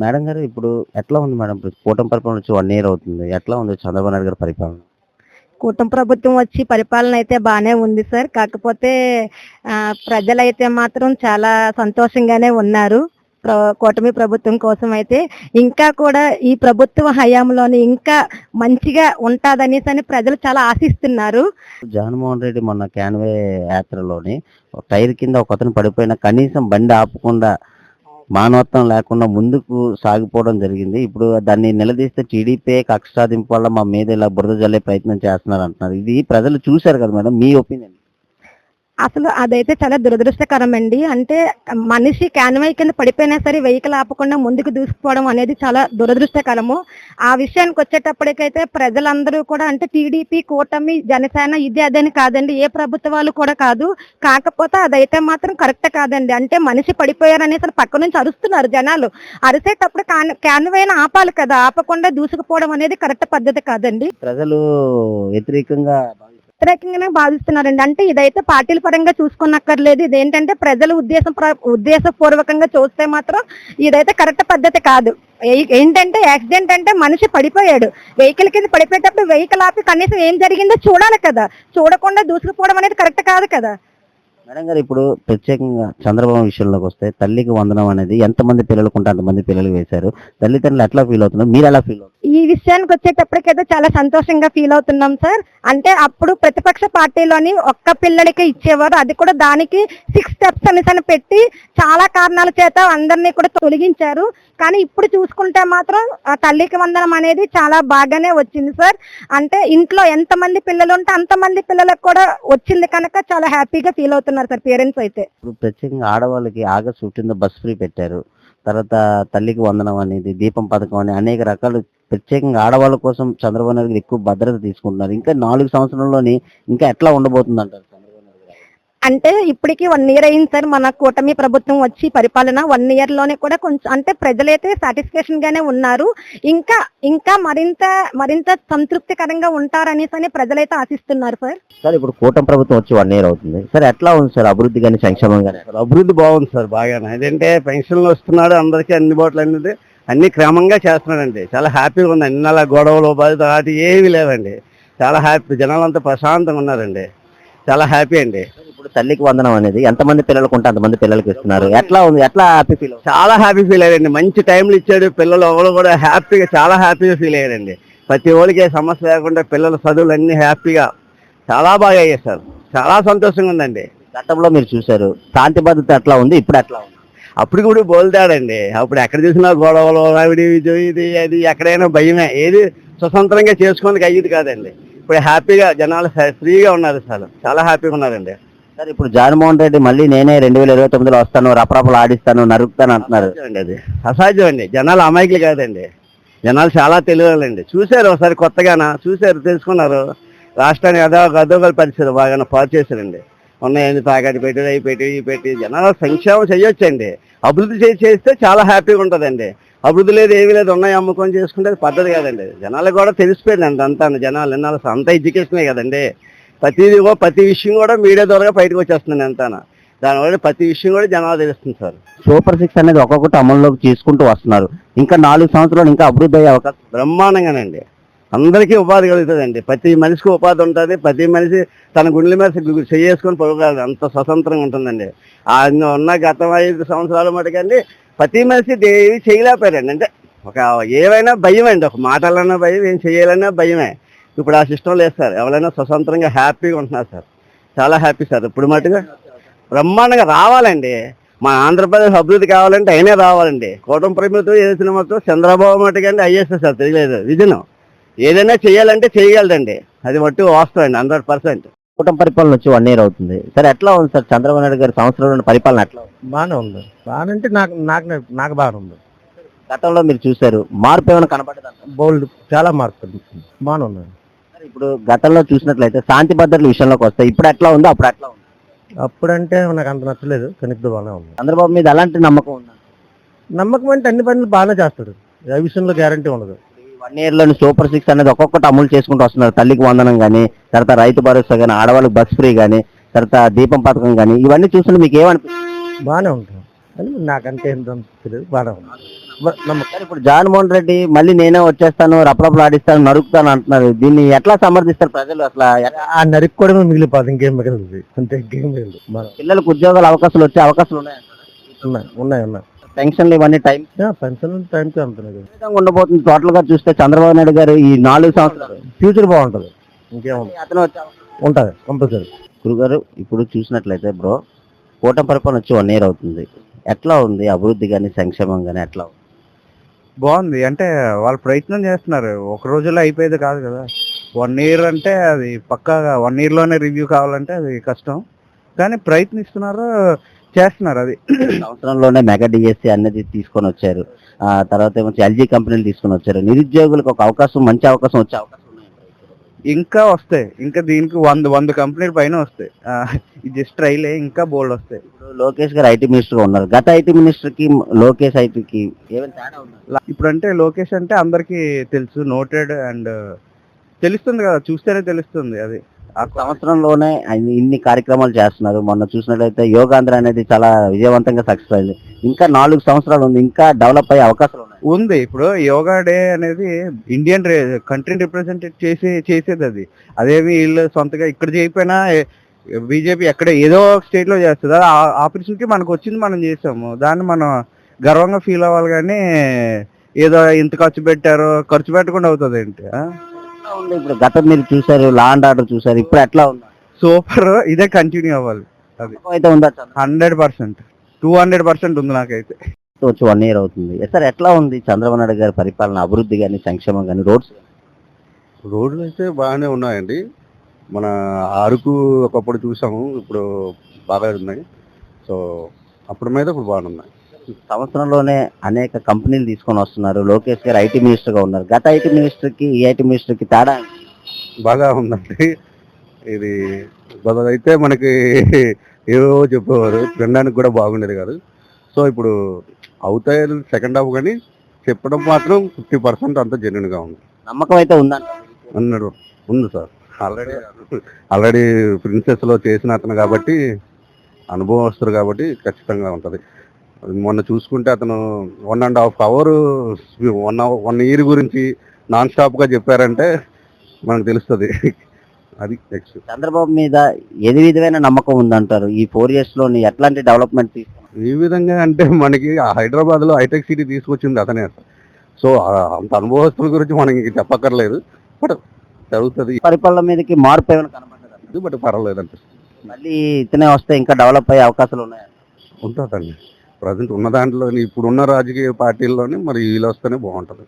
Madam గారు ఇప్పుడు ఎట్లా ఉంది మేడం? కూటమి పరిపాలన వచ్చి వన్ ఇయర్ అవుతుంది. ఎట్లా ఉంది చంద్రబాబు నాయుడు గారి పరిపాలన? కూటమి ప్రభుత్వం వచ్చి పరిపాలన అయితే బాగానే ఉంది సార్. కాకపోతే ప్రజలైతే మాత్రం చాలా సంతోషంగానే ఉన్నారు. కూటమి ప్రభుత్వం కోసం అయితే. ఇంకా కూడా ఈ ప్రభుత్వ హయాంలోని ఇంకా మంచిగా ఉంటుందనేసి అని ప్రజలు చాలా ఆశిస్తున్నారు. జగన్మోహన్ రెడ్డి మొన్న క్యాన్వే యాత్రలోని టైర్ కింద ఒక అతను పడిపోయిన కనీసం బండి ఆపకుండా మానవత్వం లేకుండా ముందుకు సాగిపోవడం జరిగింది. ఇప్పుడు దాన్ని నిలదీస్తే టీడీపీ కక్ష సాధింపు వల్ల మా మీద ఇలా బురద జల్లే ప్రయత్నం చేస్తున్నారు అంటున్నారు. ఇది ప్రజలు చూశారు కదా మేడం మీ ఒపీనియన్. అసలు అదైతే చాలా దురదృష్టకరం అండి అంటే మనిషి క్యాన్వై కింద పడిపోయినా సరే వెహికల్ ఆపకుండా ముందుకు దూసుకుపోవడం అనేది చాలా దురదృష్టకరము. ఆ విషయానికి వచ్చేటప్పటికైతే ప్రజలందరూ కూడా అంటే టీడీపీ కూటమి జనసేన ఇది అదని కాదండి. ఏ ప్రభుత్వాలు కూడా కాదు. కాకపోతే అదైతే మాత్రం కరెక్ట్ కాదండి. అంటే మనిషి పడిపోయారనేసి పక్క నుంచి అరుస్తున్నారు జనాలు. అరిసేటప్పుడు క్యాన్వైన ఆపాలి కదా. ఆపకుండా దూసుకుపోవడం అనేది కరెక్ట్ పద్ధతి కాదండి. ప్రజలు వ్యతిరేకంగా వ్యతిరేకంగానే భావిస్తున్నారండి. అంటే ఇదైతే పార్టీల పరంగా చూసుకున్నక్కర్లేదు. ఇదేంటంటే ప్రజల ఉద్దేశం ఉద్దేశపూర్వకంగా చూస్తే మాత్రం ఇదైతే కరెక్ట్ పద్ధతి కాదు. ఏంటంటే యాక్సిడెంట్ అంటే మనిషి పడిపోయాడు. వెహికల్ కింద పడిపోయేటప్పుడు వెహికల్ ఆపి కనీసం ఏం జరిగిందో చూడాలి కదా. చూడకుండా దూసుకుపోవడం అనేది కరెక్ట్ కాదు కదా. మేడం గారు ఇప్పుడు ప్రత్యేకంగా చంద్రబాబు విషయంలోకి వస్తే తల్లికి వందనం అనేది ఎంతమంది పిల్లలకు ఉంటే అంతమంది పిల్లలు వేశారు. తల్లిదండ్రులు ఎట్లా ఫీల్ అవుతున్నారు? మీరు ఎలా ఫీల్ అవుతున్నారు? ఈ విషయానికి వచ్చేటప్పటికైతే చాలా సంతోషంగా ఫీల్ అవుతున్నాం సార్. అంటే అప్పుడు ప్రతిపక్ష పార్టీలోని ఒక్క పిల్లడికి ఇచ్చేవారు. అది కూడా దానికి సిక్స్ స్టెప్స్ అనేసి అని పెట్టి చాలా కారణాల చేత అందరినీ కూడా తొలగించారు. కానీ ఇప్పుడు చూసుకుంటే మాత్రం ఆ తల్లికి వందనం అనేది చాలా బాగానే వచ్చింది సార్. అంటే ఇంట్లో ఎంతమంది పిల్లలు ఉంటే అంతమంది పిల్లలకు కూడా వచ్చింది కనుక చాలా హ్యాపీగా ఫీల్ అవుతున్నారు సార్ పేరెంట్స్ అయితే. ఇప్పుడు ప్రత్యేకంగా ఆడవాళ్ళకి ఆగస్ట్ ఫిఫ్టీన్ బస్ ఫ్రీ పెట్టారు. తర్వాత తల్లికి వందనం అనేది దీపం పథకం అని అనేక రకాలు ప్రత్యేకంగా ఆడవాళ్ళ కోసం చంద్రబాబు నాయుడు ఎక్కువ భద్రత తీసుకుంటున్నారు. ఇంకా నాలుగు సంవత్సరంలోని ఇంకా ఎట్లా ఉండబోతుంది అంటారు అంటే ఇప్పటికి వన్ ఇయర్ అయింది సార్ మన కూటమి ప్రభుత్వం వచ్చి పరిపాలన వన్ ఇయర్లోనే కూడా కొంచెం అంటే ప్రజలైతే సాటిస్ఫాక్షన్ గానే ఉన్నారు. ఇంకా ఇంకా మరింత మరింత సంతృప్తికరంగా ఉంటారనేసి అని ప్రజలైతే ఆశిస్తున్నారు సార్. సార్ ఇప్పుడు కూటమి ప్రభుత్వం వచ్చి వన్ ఇయర్ అవుతుంది. సార్ ఎట్లా ఉంది సార్ అభివృద్ధి కానీ సంక్షేమం కానీ అభివృద్ధి బాగుంది సార్ బాగానే. ఏంటంటే పెన్షన్లు వస్తున్నాడు అందరికీ అందుబాటులో అనేది అన్ని క్రమంగా చేస్తున్నాడండి చాలా హ్యాపీగా ఉంది. అన్ని అలా గొడవలు బాధ వాటి ఏమీ లేవండి. చాలా హ్యాపీ జనాలంతా ప్రశాంతంగా ఉన్నారండి. చాలా హ్యాపీ అండి. ఇప్పుడు తల్లికి వందనం అనేది ఎంతమంది పిల్లలకు ఉంటే అంతమంది పిల్లలకి ఇస్తున్నారు. ఎట్లా ఉంది? ఎట్లా హ్యాపీ ఫీల్ చాలా హ్యాపీ ఫీల్ అయ్యారండి మంచి టైంలు ఇచ్చాడు. పిల్లలు ఎవరు కూడా హ్యాపీగా చాలా హ్యాపీగా ఫీల్ అయ్యారండి. ప్రతి ఒక్కరికి ఏ సమస్య లేకుండా పిల్లల చదువులు అన్ని హ్యాపీగా చాలా బాగా అయ్యాయి సార్ చాలా సంతోషంగా ఉందండి. గతంలో మీరు చూశారు శాంతి భద్రత ఎట్లా ఉంది? ఇప్పుడు ఎట్లా ఉంది? అప్పుడు కూడా బోల్తాడండి. అప్పుడు ఎక్కడ చూసినా గొడవలు ఆవిడ ఇది అది ఎక్కడైనా భయమే. ఏది స్వతంత్రంగా చేసుకోనికి అయ్యేది కాదండి. ఇప్పుడు హ్యాపీగా జనాలు ఫ్రీగా ఉన్నారు సార్. చాలా హ్యాపీగా ఉన్నారండి. సార్ ఇప్పుడు జగన్మోహన్ రెడ్డి మళ్ళీ నేనే రెండు వేల ఇరవై తొమ్మిదిలో వస్తాను రపరపలు ఆడిస్తాను నరుకుతాను అంటున్నారు. అండి అది. అసాధ్యం అండి. జనాలు అమాయకులు కాదండి. జనాలు చాలా తెలియాలండి చూశారు ఒకసారి కొత్తగానా చూశారు తెలుసుకున్నారు. రాష్ట్రాన్ని అదో అదోగల పరిస్థితి బాగా పాటు చేశారండి. ఉన్నాయండి తాకట్టు పెట్టి అవి పెట్టి ఇవి పెట్టి జనాలు సంక్షేమం చేయొచ్చండి. అభివృద్ధి చేసి చేస్తే చాలా హ్యాపీగా ఉంటుందండి. అభివృద్ధి లేదు ఏమీ లేదు ఉన్నాయి అమ్ముకొని చేసుకుంటే అది పద్ధతి కాదండి. జనాలు కూడా తెలిసిపోయింది అంత. అంతా జనాలు వినాలి అంత ఎడ్యుకేషనే కదండి. ప్రతిదీ కూడా ప్రతి విషయం కూడా మీడియా ద్వారా బయటకు వచ్చేస్తుంది అంతాన? దానివల్ల ప్రతి విషయం కూడా జనాలు తెలుస్తుంది సార్. సూపర్ సిక్స్ అనేది ఒక్కొక్కటి అమల్లోకి తీసుకుంటూ వస్తున్నారు. ఇంకా నాలుగు సంవత్సరాలు ఇంకా అభివృద్ధి అయ్యే అవకాశం బ్రహ్మాండంగానండి. అందరికీ ఉపాధి కలుగుతుందండి. ప్రతి మనిషికి ఉపాధి ఉంటుంది. ప్రతి మనిషి తన గుండెల మీద చేసుకొని పడుకోగలదు అంత స్వతంత్రంగా ఉంటుందండి. ఆ ఉన్న గత ఐదు సంవత్సరాల మటుకండి ప్రతి మనిషి ఏవి చేయలేకపోయారండి అంటే ఒక ఏవైనా భయం అండి ఒక మాటలన్నా భయం ఏం చేయాలన్నా భయమే. ఇప్పుడు ఆ సిస్టమ్ లేదు సార్. ఎవరైనా స్వతంత్రంగా హ్యాపీగా ఉంటున్నారు సార్. చాలా హ్యాపీ సార్. ఇప్పుడు మటుగా బ్రహ్మాండంగా రావాలండి. మన ఆంధ్రప్రదేశ్ అభివృద్ధి కావాలంటే అయినే రావాలండి. కూటమి ప్రభుత్వం ఏదైతే మొత్తం చంద్రబాబు మటుకండి ఐఎస్ఎస్ సార్ తెలియలేదు. విజన్. ఏదైనా చేయాలంటే చేయగలదండి అది మట్టు వాస్తవం అండి హండ్రెడ్ పర్సెంట్. కుటుంబ పరిపాలన వచ్చి వన్ ఇయర్ అవుతుంది. సార్ ఎట్లా ఉంది సార్? చంద్రబాబు నాయుడు గారి సంవత్సరంలో పరిపాలన ఎట్లా ఉంది? బాగానే ఉంది. బాగానే అంటే నాకు నాకు నాకు బాగానే ఉంది. గతంలో మీరు చూశారు. మార్పు ఏమైనా కనపడదా బౌల్డ్ చాలా మార్పు బాగానే ఉంది. సార్ ఇప్పుడు గతంలో చూసినట్లయితే శాంతి భద్రతల విషయంలోకి వస్తే ఇప్పుడు ఎట్లా ఉందో అప్పుడు ఎట్లా ఉంది? అప్పుడంటే నాకు అంత నచ్చలేదు కానీ ఇప్పుడు బాగానే ఉంది. చంద్రబాబు మీద అలాంటి నమ్మకం ఉందా? నమ్మకం అంటే అన్ని పనులు బాగానే చేస్తాడు. ఏ విషయంలో గ్యారంటీ ఉండదు. వన్ ఇయర్లోని సూపర్ సిక్స్ అనేది ఒక్కొక్కటి అమలు చేసుకుంటూ వస్తున్నారు. తల్లికి వందనం కానీ తర్వాత రైతు భరోసా కానీ ఆడవాళ్ళకి బస్ ఫ్రీ కానీ తర్వాత దీపం పథకం కానీ ఇవన్నీ చూస్తుంటే మీకు ఏమనిపిస్తుంది? బాగానే ఉంటుంది. అని నాకంటే ఎంత తెలియదు బాగానే ఉంది. మ- నమ్మకం ఇప్పుడు జగన్మోహన్ రెడ్డి మళ్ళీ నేనే వచ్చేస్తాను రపరపలు ఆడిస్తాను నరుకుతాను అంటున్నారు. దీన్ని ఎట్లా సమర్థిస్తారు ప్రజలు అసలు? ఆ నరుక్కోవడమే మిగిలిపోదు ఇంకేం మిగలదు. అంతే ఇంకేం మిగలదు. మనం పిల్లలకు ఉద్యోగాలు అవకాశాలు వచ్చే అవకాశాలు ఉన్నాయి? ఉన్నాయి ఉన్నాయి ఉన్నాయి. పెన్షన్లు ఇవన్నీ టైం? పెన్షన్ టైంకి విధంగా ఉండబోతుంది? టోటల్గా చూస్తే చంద్రబాబు నాయుడు గారు ఈ నాలుగు సంవత్సరాలు. ఫ్యూచర్ బాగుంటది. ఇంకేం అతను ఉంటది కంపల్సరీ. గురుగారు ఇప్పుడు చూసినట్లయితే బ్రో కూటమి పరిపాలన వచ్చి వన్ ఇయర్ అవుతుంది. ఎట్లా ఉంది? అభివృద్ధి కానీ సంక్షేమం కానీ ఎట్లా ఉంది? బాగుంది. అంటే వాళ్ళు ప్రయత్నం చేస్తున్నారు. ఒక రోజులో అయిపోయేది కాదు కదా. వన్ ఇయర్ అంటే అది పక్కాగా వన్ ఇయర్లోనే రివ్యూ కావాలంటే అది కష్టం. కానీ ప్రయత్నిస్తున్నారు చేస్తున్నారు అది. సంవత్సరంలోనే మెగా డిఎస్సి అనేది తీసుకొని వచ్చారు. ఆ తర్వాత ఏమో ఎల్జీ కంపెనీలు తీసుకొని వచ్చారు. నిరుద్యోగులకు ఒక అవకాశం మంచి అవకాశం వచ్చే అవకాశం ఇంకా వస్తాయి. ఇంకా దీనికి వంద వంద కంపెనీల పైన వస్తాయి. జస్ట్ ట్రైలే ఇంకా బోల్డ్ వస్తాయి. లోకేష్ గారు ఐటీ మినిస్టర్ ఉన్నారు. గత ఐటీ మినిస్టర్కి లోకేష్ ఐటీకి ఇప్పుడు అంటే లోకేష్ అంటే అందరికి తెలుసు నోటెడ్ అండ్ తెలుస్తుంది కదా చూస్తేనే తెలుస్తుంది అది. ఆ సంవత్సరంలోనే ఇన్ని కార్యక్రమాలు చేస్తున్నారు. మొన్న చూసినట్లయితే యోగాంధ్ర అనేది చాలా విజయవంతంగా సక్సెస్ అయింది. ఇంకా నాలుగు సంవత్సరాలు ఉంది. ఇంకా డెవలప్ అయ్యే ఉన్నాయి ఉంది. ఇప్పుడు యోగా డే అనేది ఇండియన్ కంట్రీని రిప్రజెంట్ చేసి చేసేది అది. అదేమి వీళ్ళు సొంతగా ఇక్కడ చేయకపోయినా బీజేపీ ఎక్కడ ఏదో స్టేట్లో చేస్తుంది. ఆ ఆపర్చునిటీ మనకు వచ్చింది మనం చేసాము. దాన్ని మనం గర్వంగా ఫీల్ అవ్వాలి కానీ ఏదో ఇంత ఖర్చు పెట్టారో ఖర్చు పెట్టకుండా అవుతుంది ఏంటి ఇప్పుడు గతం మీరు చూసారు లా అండ్ ఆర్డర్ చూసారు ఇప్పుడు ఎట్లా ఉంది? సూపర్ ఇదే కంటిన్యూ అవ్వాలి. అది అయితే ఉందా? Hundred percent. Two hundred percent ఉంది నాకైతే. వచ్చి వన్ ఇయర్ అవుతుంది. సార్ ఎట్లా ఉంది చంద్రబాబు నాయుడు గారి పరిపాలన అభివృద్ధి కానీ సంక్షేమం కానీ రోడ్స్? రోడ్లు అయితే బాగానే ఉన్నాయండి. మన అరకు ఒకప్పుడు చూసాము ఇప్పుడు బాగా ఉన్నాయి. సో అప్పుడు మీద ఇప్పుడు బాగున్నాయి సంవత్సరంలోనే అనేక కంపెనీలు తీసుకొని వస్తున్నారు. లోకేష్ గారు ఐటీ మినిస్టర్గా ఉన్నారు. గత ఐటీ మినిస్టర్కి ఈ ఐటీ మినిస్టర్కి తేడా? బాగా ఉందండి. ఇది అయితే మనకి ఏవో చెప్పేవారు. వినడానికి కూడా బాగుండేది కాదు. సో ఇప్పుడు అవుతాయి సెకండ్ హాఫ్ కానీ చెప్పడం మాత్రం ఫిఫ్టీ పర్సెంట్ అంతా జెన్యున్గా ఉంది. నమ్మకం అయితే ఉందంట అన్నాడు ఉంది సార్. ఆల్రెడీ ఆల్రెడీ ప్రిన్సెస్లో చేసిన అతను కాబట్టి అనుభవస్తుడు కాబట్టి ఖచ్చితంగా ఉంటది. మొన్న చూసుకుంటే అతను one and half hour one one year గురించి నాన్ స్టాప్గా చెప్పారంటే మనకు తెలుస్తుంది. అది నెక్స్ట్ చంద్రబాబు మీద ఏది విధమైన నమ్మకం ఉందంటారు? ఈ ఫోర్ ఇయర్స్లోని ఎట్లాంటి డెవలప్మెంట్ ఈ విధంగా అంటే మనకి హైదరాబాద్లో హైటెక్ సిటీ తీసుకొచ్చింది అతనే. సో అంత అనుభవస్తుల గురించి మనకి చెప్పక్కర్లేదు. బట్ జరుగుతుంది పరిపాలన మీదకి మార్పు ఏమైనా కనబడ్డదా? బట్ పర్వాలేదు అనిపిస్తుంది మళ్ళీ ఇతనే వస్తే ఇంకా డెవలప్ అయ్యే అవకాశాలు ఉన్నాయి? ఉంటుందండి. ప్రజెంట్ ఉన్న దాంట్లో ఇప్పుడు ఉన్న రాజకీయ పార్టీల్లోనే మరి వీళ్ళు వస్తేనే బాగుంటుంది.